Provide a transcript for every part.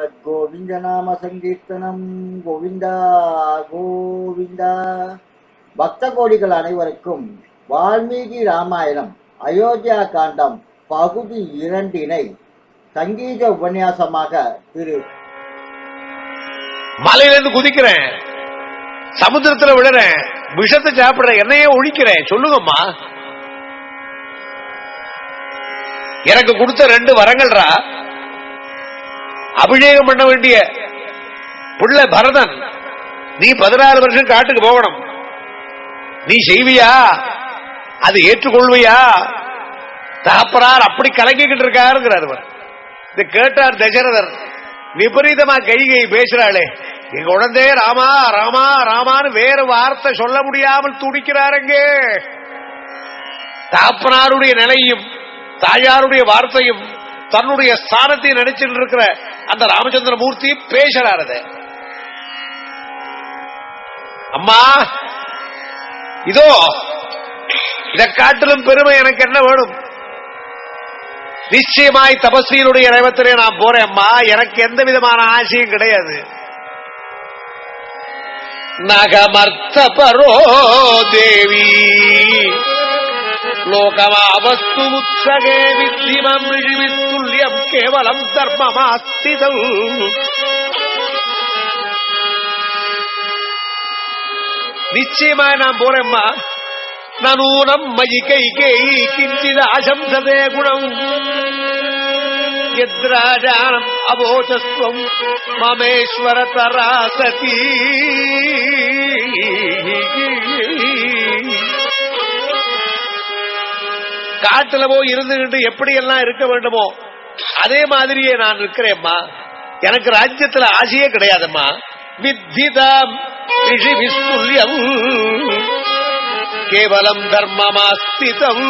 ஸ்ரீமத் கோவிந்த நாம சங்கீர்த்தனம் கோவிந்தா கோவிந்தா. பக்த கோடிகள் அனைவருக்கும் வால்மீகி ராமாயணம் அயோத்தியா காண்டம் பகுதி இரண்டினை சங்கீத உபன்யாசமாக திரு. மலையில இருந்து குதிக்கிறேன். சமுத்திரத்துல விழுறேன். விஷத்தை சாப்பிடுறேன். என்னையே ஒழிக்கிறேன். சொல்லுங்கம்மா. எனக்கு கொடுத்த ரெண்டு வரங்கள்ரா. அபிஷேகம் பண்ண வேண்டிய புள்ள பரதன். நீ பதினாறு வருஷம் காட்டுக்கு போகணும். நீ செய்வியா? அது ஏற்றுக்கொள்வியா? தகப்பனார் அப்படி கலங்கிக்கிட்டு இருக்காருங்கிறார் அவர். இந்த கேட்டார் தசரதர். விபரீதமா கைகை பேசுறாளே. எங்க உடந்தே ராமா ராமா ராமான்னு வேறு வார்த்தை சொல்ல முடியாமல் துடிக்கிறாருங்க தாப்பனாருடைய நிலையும் தாயாருடைய வார்த்தையும் தன்னுடைய ஸ்தானத்தை நினைச்சிட்டு இருக்கிற அந்த ராமச்சந்திர மூர்த்தி பேசுறாரு அம்மா இதோ இதை காட்டிலும் பெருமை எனக்கு என்ன வேணும்? நிச்சயமாய் தபஸ்வியினுடைய ரேவத்திலே நான் போறேன் அம்மா. எனக்கு எந்த விதமான ஆசையும் கிடையாது. நகமர்த்த பரோ தேவி. ലോകമാവസ്തു ഉത്സകേ വിദ്ധിമം വിഴിവിത്തുല്യം കേവലം ധർമ്മമാസ്ഥിതം നിശ്ചയമായി നാം പോരമ്മ നനൂനം മയി കൈകേയി കിഞ്ചിത് ആശംസതേ ഗുണം യദ്രാജാനം അബോധസ്വം മമേശ്വര തരാസതി காட்டுல போய் இருந்துகிட்டு எப்படி எல்லாம் இருக்க வேண்டுமோ அதே மாதிரியே நான் இருக்கிறேம்மா. எனக்கு ராஜ்யத்துல ஆசையே கிடையாதம்மா. வித்திதாம் ரிஷி கேவலம் தர்மமாஸ்திதம்.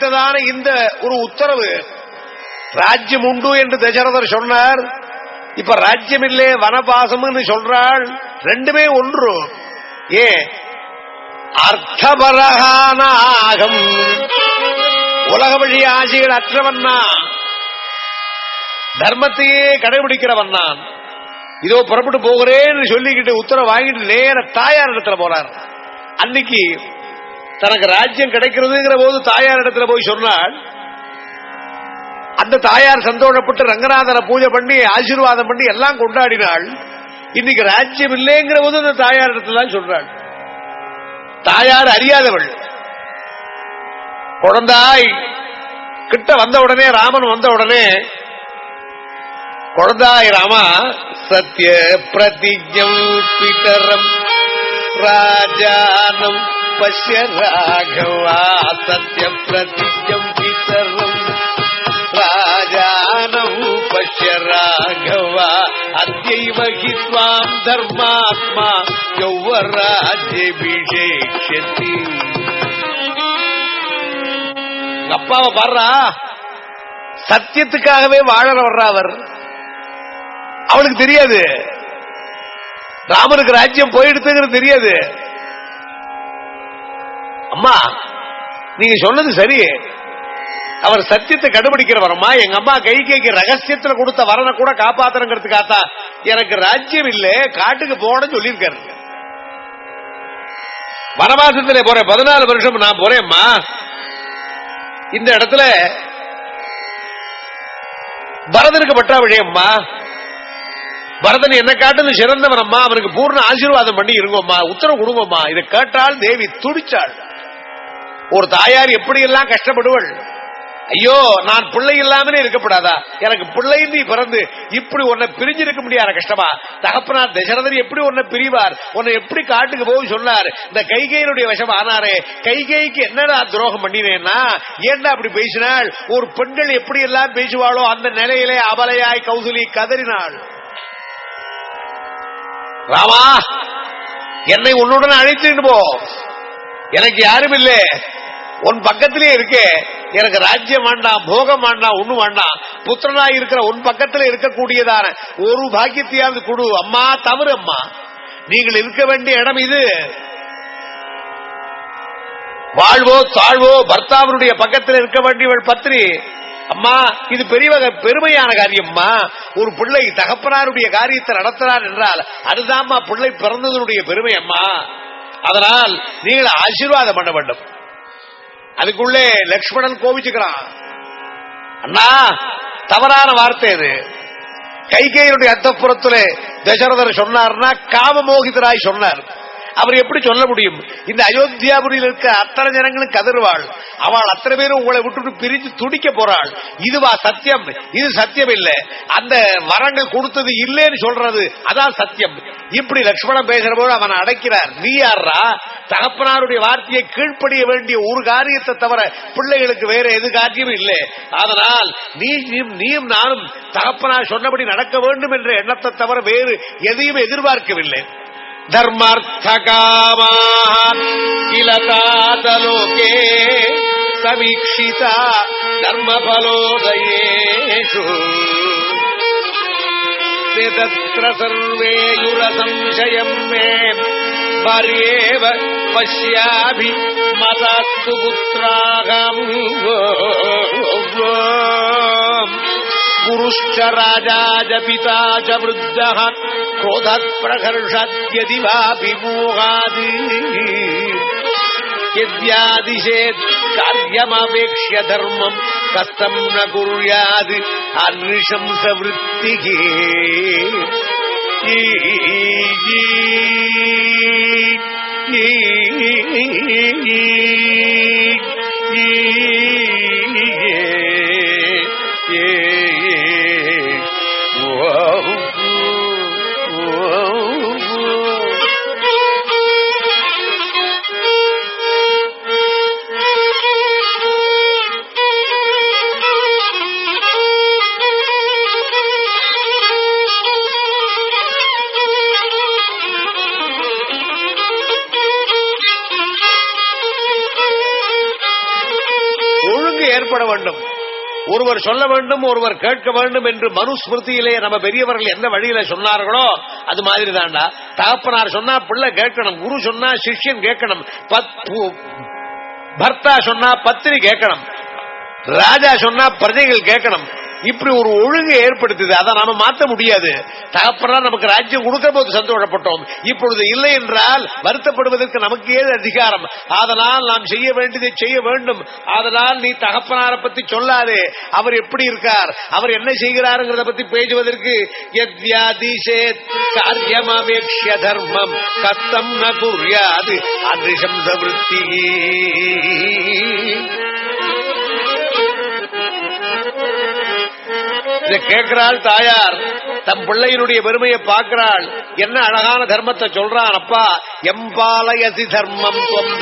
கிடைத்ததான இந்த ஒரு உத்தரவு. ராஜ்யம் உண்டு என்று தசரதர் சொன்னார். இப்ப ராஜ்யம் இல்லே வனபாசம்னு சொல்றாள். ரெண்டுமே ஒன்று. ஏ அர்த்தபரகானாகம் உலக வழி ஆசைகள் அற்றவன்னா. தர்மத்தையே கடைபிடிக்கிறவன் நான் இதோ புறப்பட்டு போகிறேன்னு சொல்லிக்கிட்டு உத்தரவு வாங்கிட்டு நேர தாயார் இடத்துல போறார். அன்னைக்கு தனக்கு ராஜ்யம் கிடைக்கிறதுங்கிற போது தாயார் இடத்துல போய் சொன்னால் அந்த தாயார் சந்தோஷப்பட்டு ரங்கநாதனை பூஜை பண்ணி ஆசீர்வாதம் பண்ணி எல்லாம் கொண்டாடினாள். இன்னைக்கு ராஜ்யம் இல்லைங்கிற போது அந்த தாயார் இடத்துல தான் சொல்றாள். தாயார் அறியாதவள். குழந்தாய் கிட்ட வந்த உடனே ராமன் வந்த உடனே குழந்தாய் ராமா சத்ய பிரதிஜம் பிதரம் ராஜானம் பசிய ராகவா சத்ய பிரதிஜம் பிதரம் ராஜானம் பசிய ராகவா அத்யைவ ஹி த்வாம் தர்மாத்மா யௌவராஜ்யபிஷேக்ஷதி உங்க அப்பாவை பாடுறா சத்தியத்துக்காகவே வாழற வர்றா அவர்? அவனுக்கு தெரியாது. ராமனுக்கு ராஜ்யம் போயிடுத்துங்கிறது தெரியாது. அம்மா நீங்க சொன்னது சரி. அவர் சத்தியத்தை கண்டுபிடிக்கிறவரம்மா எங்க அம்மா கை கைக்கு ரகசியத்துல கொடுத்த வரனை கூட காப்பாத்தணுங்கிறதுக்காத்தா எனக்கு ராஜ்யம் இல்ல. காட்டுக்கு போனேன்னு சொல்லியிருக்காரு. வனவாசத்துல போறேன். பதினாலு வருஷம் நான் போறேன்மா இந்த இடத்துல பரதனுக்கு பட்டா பரதன் என்ன காட்டுன்னு சிறந்தவனம்மா அவனுக்கு பூர்ண ஆசீர்வாதம் பண்ணி இருங்கம்மா. உத்தரவு கொடுங்கம்மா. இதை கேட்டால் தேவி துடிச்சாள். ஒரு தாயார் எப்படி எல்லாம் கஷ்டப்படுவள்? ஐயோ நான் பிள்ளை இல்லாமலே இருக்கப்படாதா? எனக்கு பிள்ளை நீ பிறந்து இப்படி உன்னை பிரிஞ்சிருக்க முடியாத கஷ்டமா? தகப்பனார் தசரதர் எப்படி உன்னை பிரிவார்? உன்னை எப்படி காட்டுக்கு போகும் சொன்னார். இந்த கைகையினுடைய வசம் ஆனாரே கைகைக்கு என்னடா துரோகம் பண்ணினேன்னா? ஏன்டா அப்படி பேசினாள்? ஒரு பெண்கள் எப்படி எல்லாம் பேசுவாளோ அந்த நிலையிலே அபலையாய் கௌசலி கதறினாள். ராமா என்னை உன்னுடன் அழைத்துட்டு போ. எனக்கு யாரும் இல்லை. உன் பக்கத்திலே இருக்கே. எனக்கு ராஜ்யம் வேண்டாம் போகம் வேண்டாம் ஒண்ணும் வேண்டாம். புத்திரனாய் இருக்கிற உன் பக்கத்துல இருக்கக்கூடியதான ஒரு பாக்கியத்தையாவது கொடு. அம்மா தவறு அம்மா. நீங்கள் இருக்க வேண்டிய இடம் இது. வாழ்வோ தாழ்வோ பர்த்தாவினுடைய பக்கத்தில் இருக்க வேண்டியவள் பத்னி. அம்மா இது பெரிய பெருமையான காரியம்மா ஒரு பிள்ளை தகப்பனாருடைய காரியத்தை நடத்துறார் என்றால் அதுதான்மா பிள்ளை பிறந்ததனுடைய பெருமை அம்மா. அதனால் நீங்கள் ஆசீர்வாதம் பண்ண வேண்டும். அதுக்குள்ளே லக்ஷ்மணன் கோபிச்சுக்கிறான் அண்ணா தவறான வார்த்தை இது. கைகையினுடைய அத்தப்புறத்துல தசரதர் சொன்னார்னா காமமோகிதராய் சொன்னார். அவர் எப்படி சொல்ல முடியும்? இந்த அயோத்தியாபுரியில் இருக்க அத்தனை ஜனங்களும் கதறுவாள். அவள் அத்தனை பேரும் உங்களை விட்டுட்டு பிரிஞ்சு துடிக்க போறாள். இதுவா சத்தியம்? இது சத்தியம் இல்ல. அந்த வரங்கள் கொடுத்தது இல்லைன்னு சொல்றது அதான் சத்தியம். இப்படி லட்சுமணன் பேசுற போது அவன் அடைக்கிறார். நீ யாரா தகப்பனாருடைய வார்த்தையை கீழ்ப்படிய வேண்டிய ஒரு காரியத்தை தவிர பிள்ளைகளுக்கு வேற எது காரியமும் இல்லை. அதனால் நீ நீயும் நீயும் நானும் தகப்பனார் சொன்னபடி நடக்க வேண்டும் என்ற எண்ணத்தை தவிர வேறு எதையும் எதிர்பார்க்கவில்லை. धर्मार्थकामाः किल तातलोके समीक्षिता धर्मफलोदयेषु। ते तत्र संवेयुरसंशयम् मे पर्येव पश्याभि मतत्सुपुत्रागमु गुरुश्च राजा च पिता च वृद्धः குரோதத் பிரகர்ஷத்யதிவாபிமோகாது எவ்யாதிசேத் காரியமபேட்சிய தர்மம் கஷ்டம் ந குர்யாது அன்ஷம்ச விற்த்திகே ஈ ஏற்பட வேண்டும். ஒருவர் சொல்ல வேண்டும் ஒருவர் கேட்க வேண்டும் என்று மனுஸ்மிருதியிலே நம்ம பெரியவர்கள் எந்த வழியில சொன்னார்களோ அது மாதிரி தாண்டா தகப்பனார் சொன்னா பிள்ளை கேட்கணும் குரு சொன்னா சிஷ்யன் கேட்கணும் பர்த்தா சொன்னா பத்தினி கேட்கணும் ராஜா சொன்னா பிரஜைகள் கேட்கணும் இப்படி ஒரு ஒழுங்கு ஏற்படுத்துது. அதை நாம மாற்ற முடியாது. தகப்பனா நமக்கு ராஜ்யம் கொடுக்கிற போது சந்தோஷப்பட்டோம். இப்பொழுது இல்லை என்றால் வருத்தப்படுவதற்கு நமக்கு ஏது அதிகாரம்? அதனால் நாம் செய்ய வேண்டியதை செய்ய வேண்டும். அதனால் நீ தகப்பனாரை பத்தி சொல்லாதே. அவர் எப்படி இருக்கார்? அவர் என்ன செய்கிறாருங்கிறத பத்தி பேசுவதற்கு யத்யாதிசேத் தர்மம். கத்தம் ந குர்யாது அன்றிஷம் சவருத்தி இதை கேட்கிறாள் தாயார். தம் பிள்ளையினுடைய பெருமையை பார்க்கிறாள். என்ன அழகான தர்மத்தை சொல்றான் அப்பா. எம்பாலயசி தர்மம் துவம்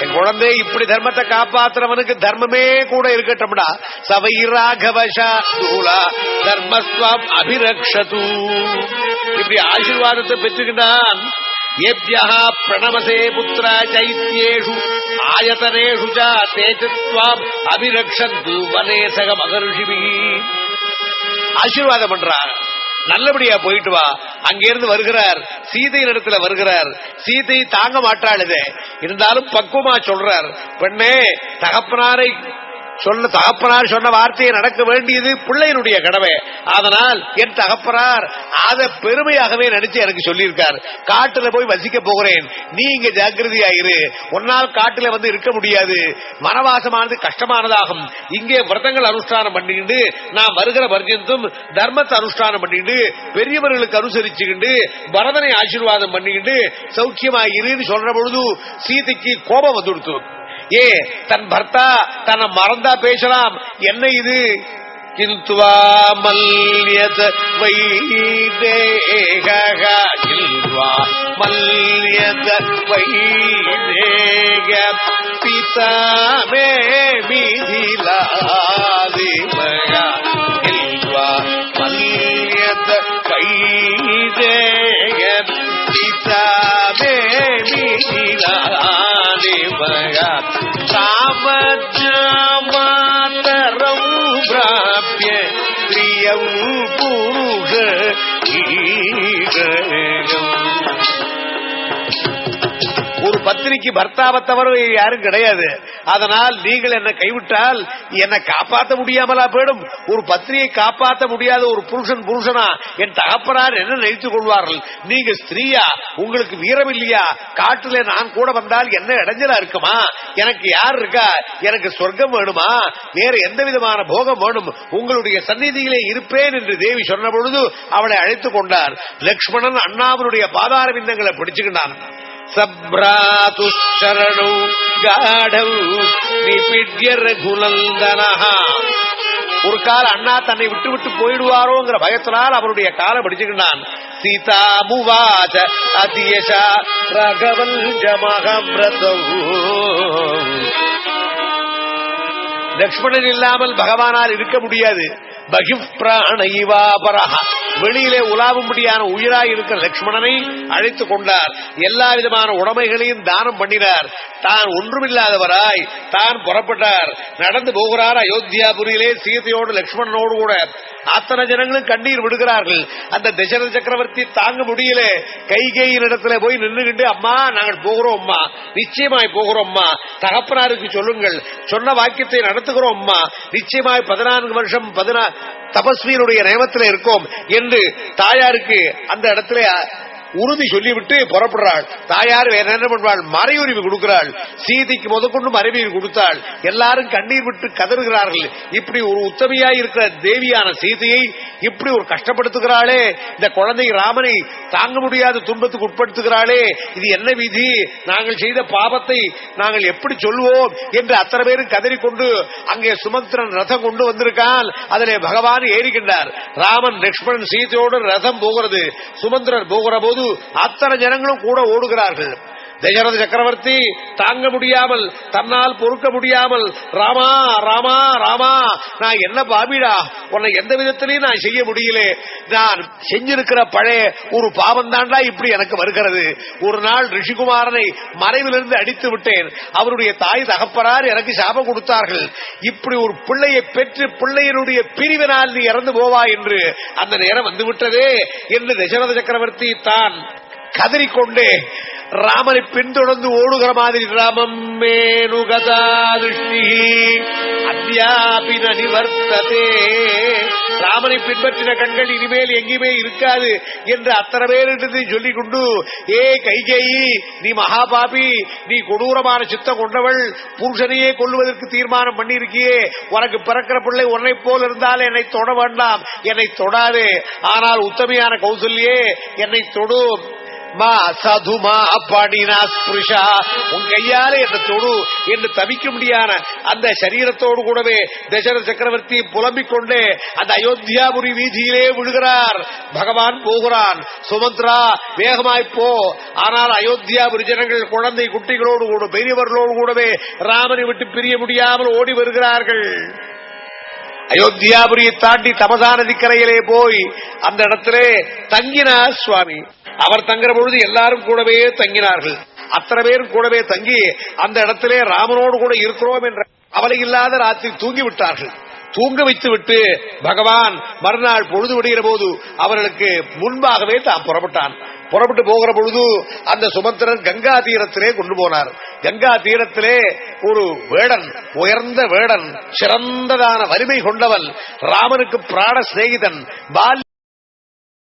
என் குழந்தை இப்படி தர்மத்தை காப்பாத்துறவனுக்கு தர்மமே கூட இருக்கட்டும்டா. சவை ராகவசா தூளா தர்மஸ்வம் அபிரக்ஷது. இப்படி ஆசீர்வாதத்தை பெற்றுக்கிட்டான். ஏபியா பிரணமசே புத்திர சைத்யேஷு ஆயதனேஷு ச தேஜத்வாம் அபிரக்ஷந்து வனேசக மகர்ஷிபி ஆசீர்வாதம் பண்றார் நல்லபடியா போயிட்டு வா. அங்கிருந்து வருகிறார். சீதையின் இடத்துல வருகிறார். சீதை தாங்க மாட்டாள் இருந்தாலும் பக்குவமா சொல்றார். பெண்ணே தகப்பனாரை சொன்ன தகப்பனார் சொன்ன வார்த்தையை நடக்க வேண்டியது பிள்ளையினுடைய கடமை. அதனால் என் தகப்பனார் அத பெருமையாகவே நினைச்சு எனக்கு சொல்லியிருக்கார். காட்டுல போய் வசிக்க போகிறேன். நீ இங்க ஜாக்கிரதையாயிரு உன்னால் காட்டுல வந்து இருக்க முடியாது. வனவாசமானது கஷ்டமானதாகும். இங்கே விரதங்கள் அனுஷ்டானம் பண்ணிக்கிட்டு நான் வருகிற பர்ஜந்தும் தர்மத்தை அனுஷ்டானம் பண்ணிக்கிட்டு பெரியவர்களுக்கு அனுசரிச்சுக்கிட்டு பரதனை ஆசீர்வாதம் பண்ணிக்கிட்டு சௌக்கியமாயிருன்னு சொல்ற பொழுது சீதைக்கு கோபம் வந்துடுத்து. ஏ தன் பர்த்தா தன்னை மறந்தா பேசலாம். என்ன இது? கிந்துவா மல்யத வைதேக கில்வா மல்யத வைதேக பிதாமே மிதிலாதிமயா ಮಾಡಿ பத்திரிக்கு பர்த்தாவை தவிர யாரும் கிடையாது. அதனால் நீங்கள் என்னை கைவிட்டால் என்னை காப்பாற்ற முடியாமலா போயிடும். ஒரு பத்திரியை காப்பாற்ற முடியாத ஒரு புருஷன் புருஷனா என் தகப்பனார் என்ன நினைத்துக் கொள்வார்கள்? நீங்க ஸ்திரீயா? உங்களுக்கு வீரம் இல்லையா? காட்டுல நான் கூட வந்தால் என்ன இடைஞ்சலா இருக்குமா? எனக்கு யார் இருக்கா? எனக்கு சொர்க்கம் வேணுமா? வேற எந்த விதமான போகம் வேணும்? உங்களுடைய சந்நிதியிலே இருப்பேன் என்று தேவி சொன்ன பொழுது அவளை அழைத்துக் கொண்டார். லக்ஷ்மணன் அண்ணாவினுடைய பாதார விந்தங்களை பிடிச்சுக்கிட்டான். சப்ராதுஷரணு காடவு நிபிட்ய ரகுநந்தனஹ. ஒரு கால அண்ணா தன்னை விட்டு விட்டு போயிடுவாரோங்கிற பயத்தினால் அவருடைய காலை பிடிச்சுக்கிட்டான் சீதா முவாச்ச அதியஷா ரகவல் லக்ஷ்மணன் இல்லாமல் பகவானால் இருக்க முடியாது. பகிப் பிராணயிவாபரஹ வெளியிலே உலாவும்படியான உயிராய் இருக்கிற லக்ஷ்மணனை அழைத்துக் கொண்டார். எல்லா விதமான உடைமைகளையும் தானம் பண்ணினார். தான் ஒன்றுமில்லாதவராய் தான் புறப்பட்டார். நடந்து போகிறார் அயோத்தியாபுரியிலே சீதையோடு லக்ஷ்மணனோடு கூட. அத்தனை ஜனங்களும் கண்ணீர் விடுகிறார்கள். அந்த தசரத சக்கரவர்த்தி தாங்க முடியல. கைகேயின் இடத்துல போய் நின்றுகிட்டு அம்மா நாங்கள் போகிறோம் அம்மா. நிச்சயமாய் போகிறோம் அம்மா. தகப்பனாருக்கு சொல்லுங்கள். சொன்ன வாக்கியத்தை நடத்துகிறோம் அம்மா. நிச்சயமாய் பதினான்கு வருஷம் பதினா தபஸ்வியினுடைய நியமத்தில் இருக்கோம். என்று தாயாருக்கு அந்த இடத்துல உறுதி சொல்லிவிட்டு புறப்படுறாள். தாயார் வேற என்ன பண்ணுவாள்? மறையுரிமை கொடுக்கிறாள். சீதைக்கு முதற்கொண்டு மறைவுரிமை கொடுத்தாள். எல்லாரும் கண்ணீர் விட்டு கதறுகிறார்கள். இப்படி ஒரு உத்தமையாய் இருக்கிற தேவியான சீதையை இப்படி ஒரு கஷ்டப்படுத்துகிறாளே. இந்த குழந்தை ராமனை தாங்க முடியாத துன்பத்துக்கு உட்படுத்துகிறாளே. இது என்ன விதி? நாங்கள் செய்த பாவத்தை நாங்கள் எப்படி சொல்லுவோம் என்று அத்தனை பேரும் கதறிக்கொண்டு அங்கே சுமந்திரன் ரதம் கொண்டு வந்திருக்கான். அதிலே பகவான் ஏறிக்கின்றார் ராமன் லக்ஷ்மணன் சீதையோடு ரதம் போகிறது. சுமந்திரன் போகிற போது அத்தனை ஜனங்களும் கூட ஓடுகிறார்கள். தசரத சக்கரவர்த்தி தாங்க முடியாமல் தன்னால் பொறுக்க முடியாமல் ராமா ராமா ராமா நான் என்ன பாபிடா உன்னை எந்த விதத்திலையும் நான் செய்ய முடியல. நான் செஞ்சிருக்கிற பழைய ஒரு பாவம் தாண்டா இப்படி எனக்கு வருகிறது. ஒரு நாள் ரிஷிகுமாரனை மறைவிலிருந்து அடித்து விட்டேன். அவருடைய தாய் தகப்பரார் எனக்கு சாபம் கொடுத்தார்கள். இப்படி ஒரு பிள்ளையை பெற்று பிள்ளையினுடைய பிரிவினால் நீ இறந்து போவா என்று அந்த நேரம் வந்து விட்டதே என்று தசரத சக்கரவர்த்தி தான் கதறிக்கொண்டே ராமனை பின்தொடர்ந்து ஓடுகிற மாதிரி ராமம் மேனுகதா திருஷ்டி. அத்தியாபின நிவர்த்ததே. ராமனை பின்பற்றின கண்கள் இனிமேல் எங்கேயுமே இருக்காது என்று அத்தனை பேரிடத்தை சொல்லிக் கொண்டு ஏ கைகேயி நீ மகாபாபி நீ கொடூரமான சித்தம் கொண்டவள் புருஷனையே கொள்வதற்கு தீர்மானம் பண்ணியிருக்கியே. உனக்கு பிறக்கிற பிள்ளை உன்னை போல் இருந்தால் என்னை தொட வேண்டாம் என்னை தொடாதே. ஆனால் உத்தமையான கௌசல்யே என்னை தொடும் மா சதுமா பாடினா ஸ்பிருஷா. உன் கையாலே என்ன தொடு என்று தவிக்க முடியாத அந்த சரீரத்தோடு கூடவே தசரத சக்கரவர்த்தி புலம்பிக் கொண்டே அந்த அயோத்தியாபுரி வீதியிலே விழுகிறார். பகவான் போகிறான். சுமந்திரா வேகமாய் போ. ஆனால் அயோத்தியாபுரி ஜனங்கள் குழந்தை குட்டிகளோடு கூட பெரியவர்களோடு கூடவே ராமனை விட்டு பிரிய முடியாமல் ஓடி வருகிறார்கள். அயோத்தியாபுரியை தாண்டி தமசா நதிக்கரையிலே போய் அந்த இடத்திலே தங்கினார் சுவாமி. அவர் தங்குற பொழுது எல்லாரும் கூடவே தங்கினார்கள். அத்தனை பேரும் கூடவே தங்கி அந்த இடத்திலே ராமனோடு கூட இருக்கிறோம் என்ற அவலை இல்லாத ராத்திரி தூங்கி விட்டார்கள் தூங்க வைத்துவிட்டு பகவான் மறுநாள் பொழுது விடுகிற போது அவர்களுக்கு முன்பாகவே தான் புறப்பட்டான். புறப்பட்டு போகிற பொழுது அந்த சுமந்திரன் கங்கா தீரத்திலே கொண்டு போனார். கங்கா தீரத்திலே ஒரு வேடன் உயர்ந்த வேடன் சிறந்ததான வலிமை கொண்டவன் ராமனுக்கு பிராண சிநேகிதன் பால்